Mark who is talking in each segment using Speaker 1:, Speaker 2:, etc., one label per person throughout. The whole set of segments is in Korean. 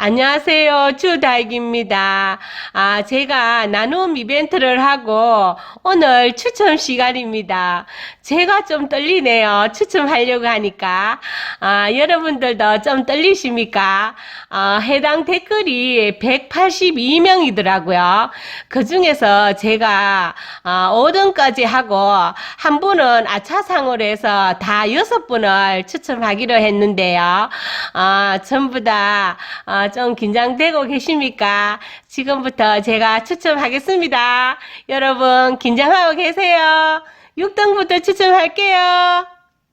Speaker 1: 안녕하세요. 주다익입니다. 아, 제가 나눔 이벤트를 하고 오늘 추첨 시간입니다. 제가 좀 떨리네요. 추첨하려고 하니까. 아, 여러분들도 좀 떨리십니까? 아, 해당 댓글이 182명이더라고요. 그 중에서 제가 아, 5등까지 하고 한 분은 아차상으로 해서 다 여섯 분을 추첨하기로 했는데요. 아, 전부 다 아, 좀 긴장되고 계십니까? 지금부터 제가 추첨하겠습니다. 여러분 긴장하고 계세요. 6등부터 추첨할게요.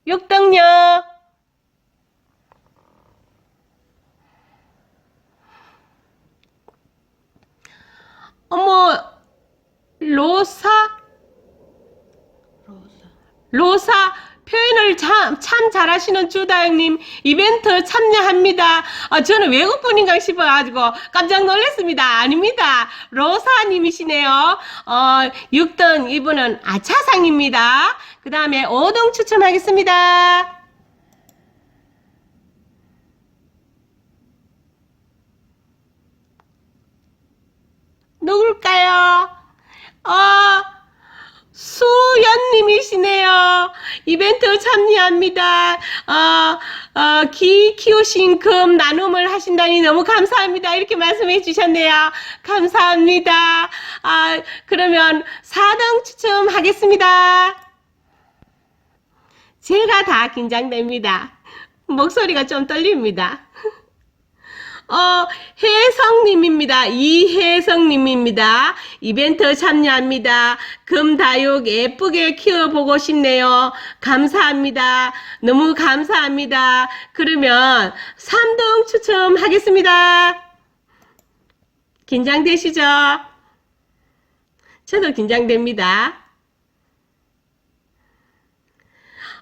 Speaker 1: 6등요. 어머, 로사? 표현을 참, 참 잘하시는 주다영님 이벤트 참여합니다. 아, 저는 외국분인가 싶어가지고 깜짝 놀랐습니다. 아닙니다. 로사님이시네요. 어, 6등 이분은 아차상입니다. 그 다음에 5등 추첨하겠습니다. 누굴까요? 어, 수연님 이벤트 참여합니다. 어, 어, 기 키우신 금 나눔을 하신다니 너무 감사합니다. 이렇게 말씀해 주셨네요. 감사합니다. 아, 그러면 4등 추첨하겠습니다. 제가 다 긴장됩니다. 목소리가 좀 떨립니다. 어, 혜성님입니다. 이혜성님입니다. 이벤트 참여합니다. 금다육 예쁘게 키워보고 싶네요. 감사합니다. 너무 감사합니다. 그러면 3등 추첨하겠습니다. 긴장되시죠? 저도 긴장됩니다.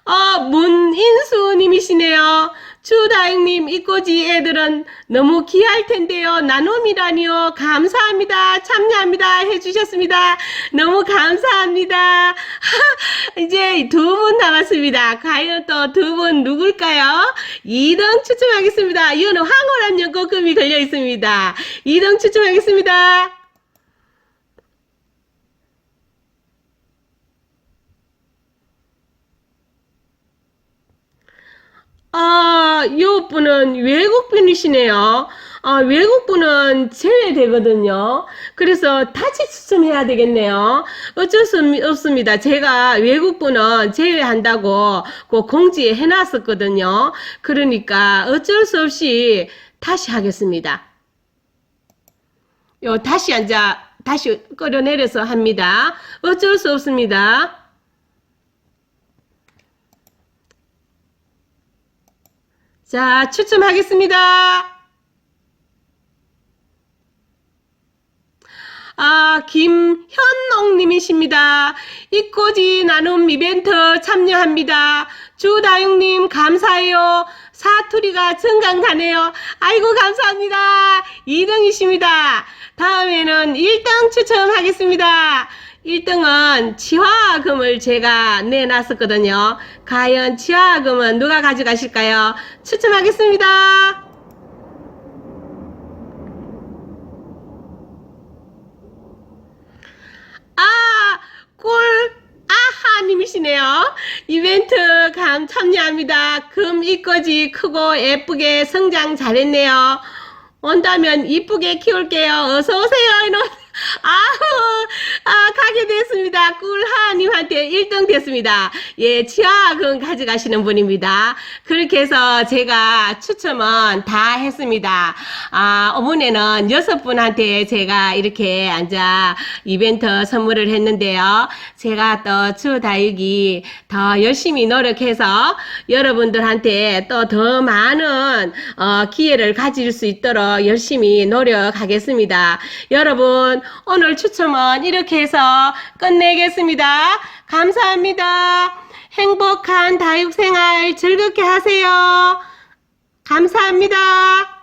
Speaker 1: 어, 문인수님이시네요. 주다영님, 이꼬지 애들은 너무 귀할 텐데요. 나눔이라니요. 감사합니다. 참여합니다. 해주셨습니다. 너무 감사합니다. 이제 두 분 남았습니다. 과연 또 두 분 누굴까요? 2등 추첨하겠습니다. 이거는 황홀한 연꽃금이 걸려 있습니다. 2등 추첨하겠습니다. 아, 요 분은 외국분이시네요. 아, 외국분은 제외되거든요. 그래서 다시 추첨해야 되겠네요. 어쩔 수 없- 없습니다. 제가 외국분은 제외한다고 그 공지에 해놨었거든요. 그러니까 어쩔 수 없이 다시 하겠습니다. 요, 다시 앉아, 다시 끌어내려서 합니다. 어쩔 수 없습니다. 자, 추첨하겠습니다. 아, 김현옥님이십니다. 이꼬지 나눔 이벤트 참여합니다. 주다육님 감사해요. 사투리가 정강 가네요. 아이고 감사합니다. 2등이십니다. 다음에는 1등 추첨하겠습니다. 1등은 치화금을 제가 내놨었거든요. 과연 치화금은 누가 가져가실까요? 추첨하겠습니다. 아, 꿀, 아하님이시네요. 이벤트 감 참여합니다. 금 이꼬지 크고 예쁘게 성장 잘했네요. 온다면 이쁘게 키울게요. 어서오세요. 이놈. 아우, 아, 가게 됐습니다. 꿀하님한테 1등 됐습니다. 예, 치아금 가져가시는 분입니다. 그렇게 해서 제가 추첨은 다 했습니다. 아, 어머니는 여섯 분한테 제가 이렇게 앉아 이벤트 선물을 했는데요. 제가 또 추다육이 더 열심히 노력해서 여러분들한테 또 더 많은 어, 기회를 가질 수 있도록 열심히 노력하겠습니다. 여러분, 오늘 추첨은 이렇게 해서 끝내겠습니다. 감사합니다. 행복한 다육생활 즐겁게 하세요. 감사합니다.